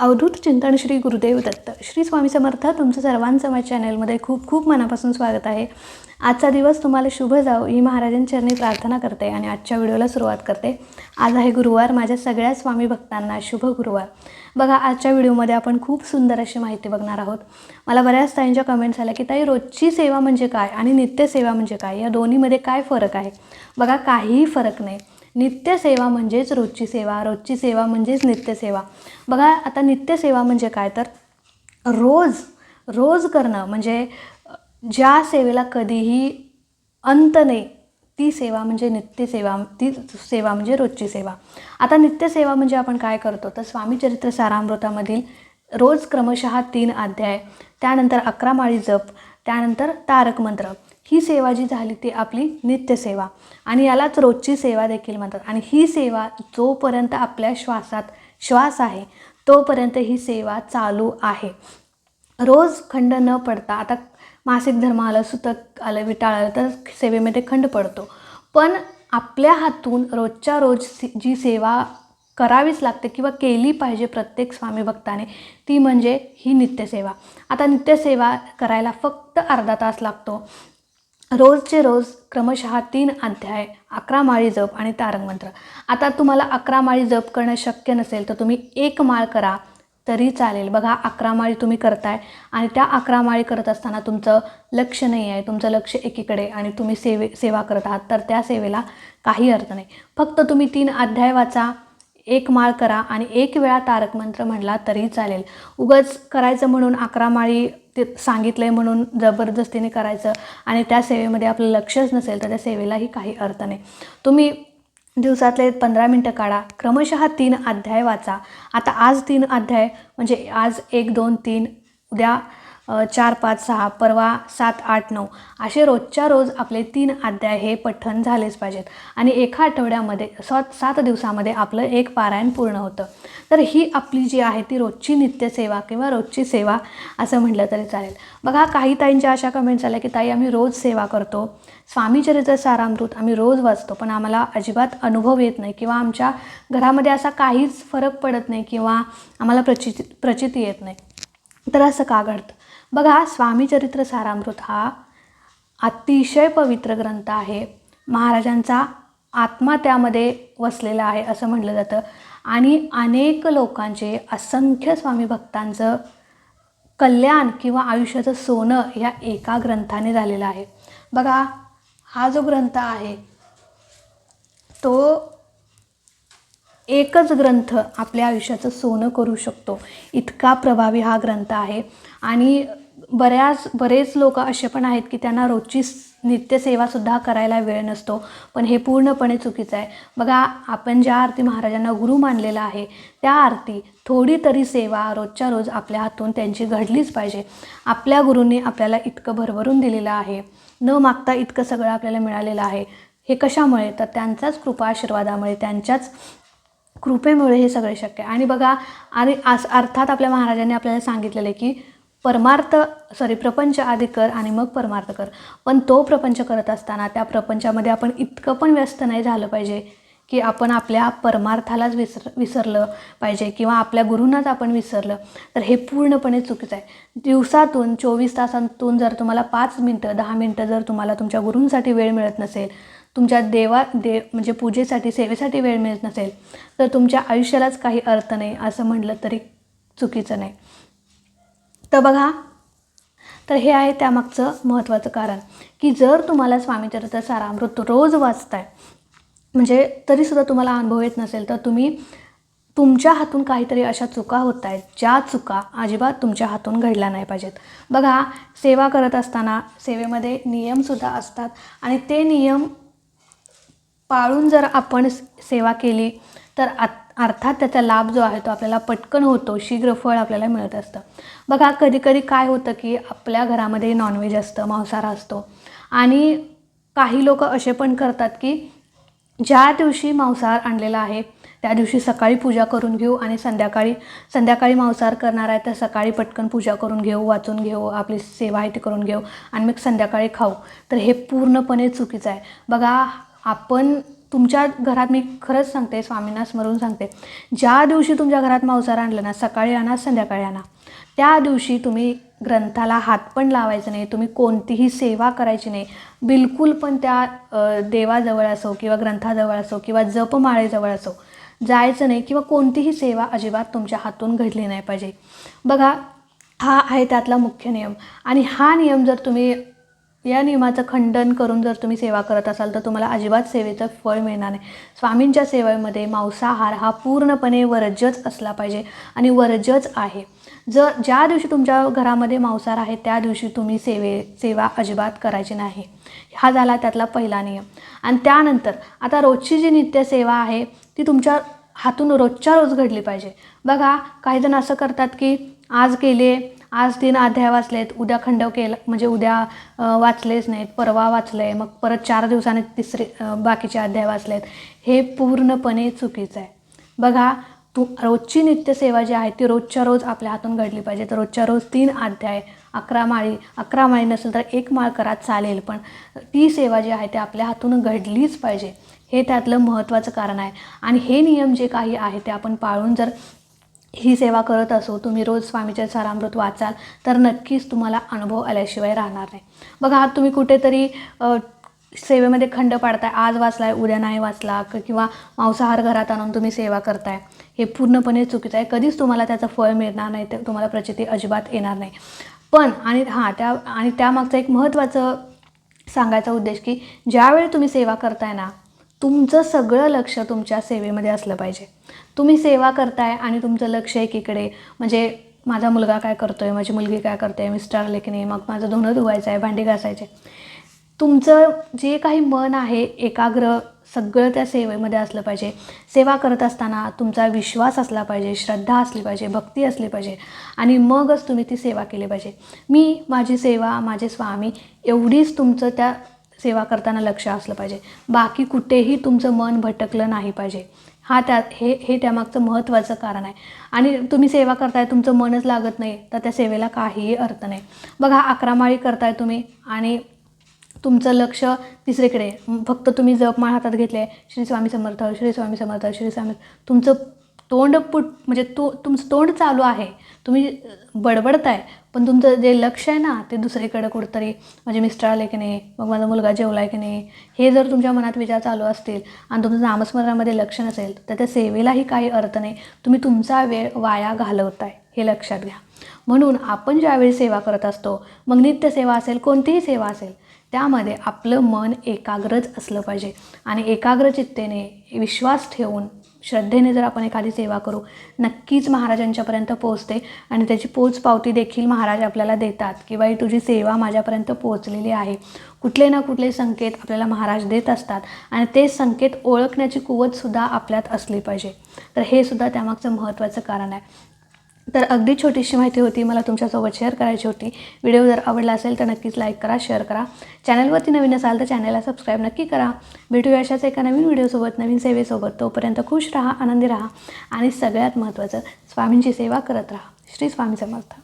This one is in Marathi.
अवधूत चिंतन श्री गुरुदेव दत्त. श्री स्वामी समर्थ तुमचं सर्वांचं माझ्या चॅनलमध्ये खूप खूप मनापासून स्वागत आहे. आजचा दिवस तुम्हाला शुभ जाओ ही महाराजांचरणी प्रार्थना करते आणि आजच्या व्हिडिओला सुरुवात करते. आज आहे गुरुवार माझ्या सगळ्या स्वामी भक्तांना शुभ गुरुवार. बघा आजच्या व्हिडिओमध्ये आपण खूप सुंदर अशी माहिती बघणार आहोत. मला बऱ्याच ताईंच्या कमेंट्स आल्या की ताई रोजची सेवा म्हणजे काय आणि नित्यसेवा म्हणजे काय? या दोन्हीमध्ये काय फरक आहे? बघा काहीही फरक नाही. नित्यसेवा म्हणजेच रोजची सेवा रोजची सेवा म्हणजेच नित्यसेवा. बघा आता नित्यसेवा म्हणजे काय? तर रोज रोज करणं म्हणजे ज्या सेवेला कधीही अंत नाही ती सेवा म्हणजे नित्यसेवा ती सेवा म्हणजे रोजची सेवा. आता नित्यसेवा म्हणजे आपण काय करतो? तर स्वामीचरित्र सारामृतामधील रोज क्रमशः तीन अध्याय त्यानंतर अकरा माळी जप त्यानंतर तारक मंत्र. ही सेवा जी झाली ती आपली नित्यसेवा आणि यालाच रोजची सेवा देखील म्हणतात. आणि ही सेवा जोपर्यंत आपल्या श्वासात श्वास आहे तोपर्यंत ही सेवा चालू आहे. रोज खंड न पडता आता मासिक धर्म आलं सुतक आलं विटाळ आलं तर सेवेमध्ये खंड पडतो. पण आपल्या हातून रोजच्या रोज जी सेवा करावीच लागते किंवा केली पाहिजे प्रत्येक स्वामी भक्ताने ती म्हणजे ही नित्यसेवा आता नित्यसेवा करायला फक्त अर्धा तास लागतो. रोजचे रोज क्रमशः तीन अध्याय अकरा माळी जप आणि तारक मंत्र. आता तुम्हाला अकरा माळी जप करणं शक्य नसेल तर तुम्ही एक माळ करा तरी चालेल. बघा अकरा माळी तुम्ही करताय आणि त्या अकरा माळी करत असताना तुमचं लक्ष नाही आहे तुमचं लक्ष एकीकडे आणि तुम्ही सेवे सेवा करत आहात तर त्या सेवेला काही अर्थ नाही. फक्त तुम्ही तीन अध्याय वाचा एक माळ करा आणि एक वेळा तारक मंत्र म्हणला तरी चालेल. उगच करायचं म्हणून अकरा माळी ते सांगितलं आहे म्हणून जबरदस्तीने करायचं आणि त्या सेवेमध्ये आपलं लक्षच नसेल तर त्या सेवेलाही काही अर्थ नाही. तुम्ही दिवसातले पंधरा मिनटं काढा. क्रमशः तीन अध्याय वाचा. आता आज तीन अध्याय म्हणजे आज एक दोन तीन उद्या चार पाच सहा परवा सात आठ नऊ असे रोजच्या रोज आपले तीन अध्याय हे पठण झालेच पाहिजेत. आणि एका आठवड्यामध्ये सात सात दिवसामध्ये आपलं एक पारायण पूर्ण होतं. तर ही आपली जी आहे ती रोजची नित्यसेवा किंवा रोजची सेवा असं म्हटलं तरी चालेल. बघा काही ताईंच्या अशा कमेंट्स आल्या की ताई आम्ही रोज सेवा करतो. स्वामीचरित्र सारामृत आम्ही रोज वाचतो पण आम्हाला अजिबात अनुभव येत नाही किंवा आमच्या घरामध्ये असा काहीच फरक पडत नाही किंवा आम्हाला प्रचिती प्रचिती येत नाही. तर असं का घडतं? बघा स्वामीचरित्र सारामृत हा अतिशय पवित्र ग्रंथ आहे. महाराजांचा आत्मा त्यामध्ये वसलेला आहे असं म्हटलं जातं. आणि अनेक लोकांचे असंख्य स्वामी भक्तांचं कल्याण किंवा आयुष्याचं सोनं ह्या एका ग्रंथाने झालेलं आहे. बघा हा जो ग्रंथ आहे तो एकच ग्रंथ आपल्या आयुष्याचं सोनं करू शकतो. इतका प्रभावी हा ग्रंथ आहे. आणि बऱ्याच बरेच लोक असे पण आहेत की त्यांना रोजची नित्यसेवासुद्धा करायला वेळ नसतो. पण हे पूर्णपणे चुकीचं आहे. बघा आपण ज्या आरती महाराजांना गुरु मानलेला आहे त्या आरती थोडी तरी सेवा रोजच्या रोज आपल्या हातून त्यांची घडलीच पाहिजे. आपल्या गुरूंनी आपल्याला इतकं भरभरून दिलेलं आहे. न मागता इतकं सगळं आपल्याला मिळालेलं आहे. हे कशामुळे? तर त्यांचाच कृपा आशीर्वादामुळे त्यांच्याच कृपेमुळे हे सगळे शक्य आहे. आणि बघा आणि आस अर्थात आपल्या महाराजांनी आपल्याला सांगितलेलं आहे की परमार्थ सॉरी प्रपंच आधी कर आणि मग परमार्थ कर. पण तो प्रपंच करत असताना त्या प्रपंचामध्ये आपण इतकं पण व्यस्त नाही झालं पाहिजे की आपण आपल्या परमार्थालाच विसर विसरलं पाहिजे किंवा आपल्या गुरूंनाच आपण विसरलं. तर हे पूर्णपणे चुकीचं आहे. दिवसातून चोवीस तासांतून जर तुम्हाला पाच मिनटं दहा मिनटं जर तुम्हाला तुमच्या गुरूंसाठी वेळ मिळत नसेल तुमच्या देवा देव म्हणजे पूजेसाठी सेवेसाठी वेळ मिळत नसेल तर तुमच्या आयुष्यालाच काही अर्थ नाही असं म्हटलं तरी चुकीचं नाही. तर बघा तर हे आहे त्यामागचं महत्त्वाचं कारण की जर तुम्हाला स्वामीचरित्र सारामृत रोज वाचताय म्हणजे तरीसुद्धा तुम्हाला अनुभव येत नसेल तर तुम्ही तुमच्या हातून काहीतरी अशा चुका होत आहेत ज्या चुका अजिबात तुमच्या हातून घडल्या नाही पाहिजेत. बघा सेवा करत असताना सेवेमध्ये नियमसुद्धा असतात आणि ते नियम पाळून जर आपण सेवा केली तर आत अर्थात त्याचा लाभ जो आहे तो आपल्याला पटकन होतो शीघ्र फळ आपल्याला मिळत असतं. बघा कधीकधी काय होतं की आपल्या घरामध्ये नॉनव्हेज असतं मांसाहार असतो आणि काही लोक असे पण करतात की ज्या दिवशी मांसाहार आणलेला आहे त्या दिवशी सकाळी पूजा करून घेऊ आणि संध्याकाळी संध्याकाळी मांसाहार करणार आहे तर सकाळी पटकन पूजा करून घेऊ वाचून घेऊ आपली सेवा आहे ती करून घेऊ आणि मग संध्याकाळी खाऊ. तर हे पूर्णपणे चुकीचं आहे. बघा आपण तुमच्या घरात मी खरंच सांगते स्वामींना स्मरून सांगते. ज्या दिवशी तुमच्या घरात मांसाहार आणलं ना सकाळी आणा संध्याकाळी आणा त्या दिवशी तुम्ही ग्रंथाला हात पण लावायचं नाही तुम्ही कोणतीही सेवा करायची नाही. बिलकुल पण त्या देवाजवळ असो किंवा ग्रंथाजवळ असो किंवा जपमाळेजवळ असो जायचं नाही किंवा कोणतीही सेवा अजिबात तुमच्या हातून घडली नाही पाहिजे. बघा हा आहे त्यातला मुख्य नियम. आणि हा नियम जर तुम्ही या नियमाचं खंडन करून जर तुम्ही सेवा करत असाल तर तुम्हाला अजिबात सेवेचं फळ मिळणार नाही. स्वामींच्या सेवेमध्ये मांसाहार हा पूर्णपणे वर्जच असला पाहिजे आणि वर्जच आहे. जर ज्या दिवशी तुमच्या घरामध्ये मांसाहार आहे त्या दिवशी तुम्ही सेवे सेवा अजिबात करायची नाही. हा झाला त्यातला पहिला नियम. आणि त्यानंतर आता रोजची जी नित्यसेवा आहे ती तुमच्या हातून रोजच्या रोज घडली पाहिजे. बघा काही जण असं करतात की आज केले आज तीन अध्याय वाचलेत उद्या खंडव केला म्हणजे उद्या वाचलेच नाहीत परवा वाचले मग परत चार दिवसाने तिसरे बाकीचे अध्याय वाचलेत. हे पूर्णपणे चुकीचं आहे. बघा तू रोजची नित्यसेवा जी आहे ती रोजच्या रोज आपल्या हातून घडली पाहिजे. तर रोजच्या रोज तीन अध्याय अकरा माळी अकरा माळी नसेल तर एक माळ करा चालेल पण ती सेवा जी आहे ती आपल्या हातून घडलीच पाहिजे. हे त्यातलं महत्त्वाचं कारण आहे. आणि हे नियम जे काही आहे ते आपण पाळून जर ही सेवा करत असो तुम्ही रोज स्वामीचे सारामृत वाचाल तर नक्कीच तुम्हाला अनुभव आल्याशिवाय राहणार नाही. बघा आज तुम्ही कुठेतरी सेवेमध्ये खंड पाडताय. आज वाचलाय उद्या नाही वाचला किंवा मांसाहार घरात आणून तुम्ही सेवा करताय. हे पूर्णपणे चुकीचं आहे. कधीच तुम्हाला त्याचं फळ मिळणार नाही तर तुम्हाला प्रचिती अजिबात येणार नाही. पण आणि हां त्या आणि त्यामागचं एक महत्त्वाचं सांगायचा उद्देश की ज्यावेळी तुम्ही सेवा करताय ना तुमचं सगळं लक्ष तुमच्या सेवेमध्ये असलं पाहिजे. तुम्ही सेवा करताय आणि तुमचं लक्ष एकीकडे म्हणजे माझा मुलगा काय करतोय माझी मुलगी काय करते मिस्टर आले की नाही मग माझं धुणं धुवायचं आहे भांडी घासायचे. तुमचं जे काही मन आहे एकाग्र सगळं त्या सेवेमध्ये असलं पाहिजे. सेवा करत असताना तुमचा विश्वास असला पाहिजे श्रद्धा असली पाहिजे भक्ती असली पाहिजे आणि मगच तुम्ही ती सेवा केली पाहिजे. मी माझी सेवा माझे स्वामी एवढीच तुमचं त्या सेवा करताना लक्ष असलं पाहिजे. बाकी कुठेही तुमचं मन भटकलं नाही पाहिजे. हा त्या हे हे त्यामागचं महत्त्वाचं कारण आहे. आणि तुम्ही सेवा करताय तुमचं मनच लागत नाही तर त्या सेवेला काहीही अर्थ नाही. बघा अकरामाळी करताय तुम्ही आणि तुमचं लक्ष तिसरीकडे. फक्त तुम्ही जपमाळ हातात घेतले श्री स्वामी समर्थ श्री स्वामी समर्थ श्री स्वामी तुमचं तोंड पुट म्हणजे तो तुमचं तोंड चालू आहे. तुम्ही बडबडताय पण तुमचं जे लक्ष आहे ना ते दुसरीकडे कुठंतरी. माझे म्हणजे मिस्टर आले की नाही मग माझा मुलगा जेवला आहे की नाही हे जर तुमच्या मनात विचार चालू असतील आणि तुमचं नामस्मरणामध्ये लक्ष नसेल तर त्या सेवेलाही काही अर्थ नाही. तुम्ही तुमचा वेळ वाया घालवताय हे लक्षात घ्या. म्हणून आपण ज्यावेळी सेवा करत असतो मग नित्यसेवा असेल कोणतीही सेवा असेल त्यामध्ये आपलं मन एकाग्रच असलं पाहिजे. आणि एकाग्रचित्तेने विश्वास ठेवून श्रद्धेने जर आपण एखादी सेवा करू नक्कीच महाराजांच्यापर्यंत पोचते आणि त्याची पोच पावती देखील महाराज आपल्याला देतात की बाई तुझी सेवा माझ्यापर्यंत पोचलेली आहे. कुठले ना कुठले संकेत आपल्याला महाराज देत असतात. आणि ते संकेत ओळखण्याची कुवतसुद्धा आपल्यात असली पाहिजे. तर हे सुद्धा त्यामागचं महत्त्वाचं कारण आहे. तर अगदी छोटीशी माहिती होती मला तुमच्यासोबत शेअर करायची होती. व्हिडिओ जर आवडला असेल तर नक्कीच लाईक करा शेअर करा. चॅनलवरती नवीन असाल तर चॅनलला सबस्क्राईब नक्की करा. भेटूया अशाच एका नवीन व्हिडिओसोबत नवीन सेवेसोबत. तोपर्यंत खुश राहा आनंदी राहा. आणि सगळ्यात महत्त्वाचं स्वामींची सेवा करत राहा. श्री स्वामी समर्थ.